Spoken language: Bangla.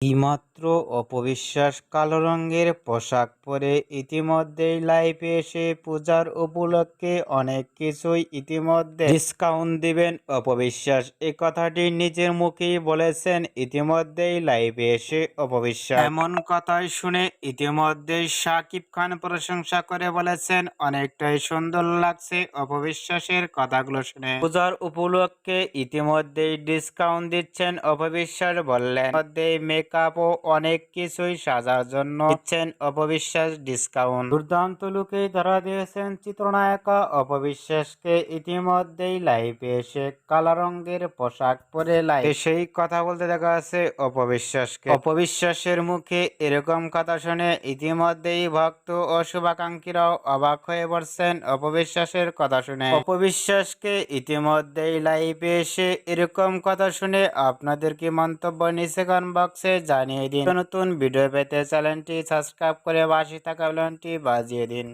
ima এইমাত্র অপবিশ্বাস কালো রঙের পোশাক পরে ইতিমধ্যেই লাইভে এসে পূজার উপলক্ষে অনেক কিছুই ইতিমধ্যে ডিসকাউন্ট দিবেন অপবিশ্বাস। এই কথাটি নিজের মুখেই বলেছেন, ইতিমধ্যেই লাইভে এসে অপবিশ্বাস। এমন কথাই শুনে ইতিমধ্যেই সাকিব খান প্রশংসা করে বলেছেন, অনেকটাই সুন্দর লাগছে অপবিশ্বাসের কথাগুলো শুনে। পূজার উপলক্ষে ইতিমধ্যেই ডিসকাউন্ট দিচ্ছেন অপবিশ্বাস বললেন মধ্যে মেকআপ ও অনেক কিছুই সাজার জন্য দিচ্ছেন অপবিশ্বাস ডিসকাউন্ট দুর্দান্ত লুকে ধরা দিয়েছেন চিত্রনায়িকা অপবিশ্বাসকে। ইতিমধ্যেই লাইভে এসে কালা রঙের পোশাক পরে লাইভ সেই কথা বলতে দেখা যাচ্ছে অপবিশ্বাসকে। অপবিশ্বাসের মুখে এরকম কথা শুনে ইতিমধ্যেই ভক্ত ও শুভাকাঙ্ক্ষীরাও অবাক হয়ে পড়ছেন অপবিশ্বাসের কথা শুনে। অপবিশ্বাসকে ইতিমধ্যেই লাইভে এসে এরকম কথা শুনে আপনাদের কি মন্তব্য নিচে কমেন্ট বক্সে জানিয়ে দিন নতুন ভিডিও পেতে চ্যানেলটি সাবস্ক্রাইব করে পাশে থাকা বেলনটি বাজিয়ে দিন।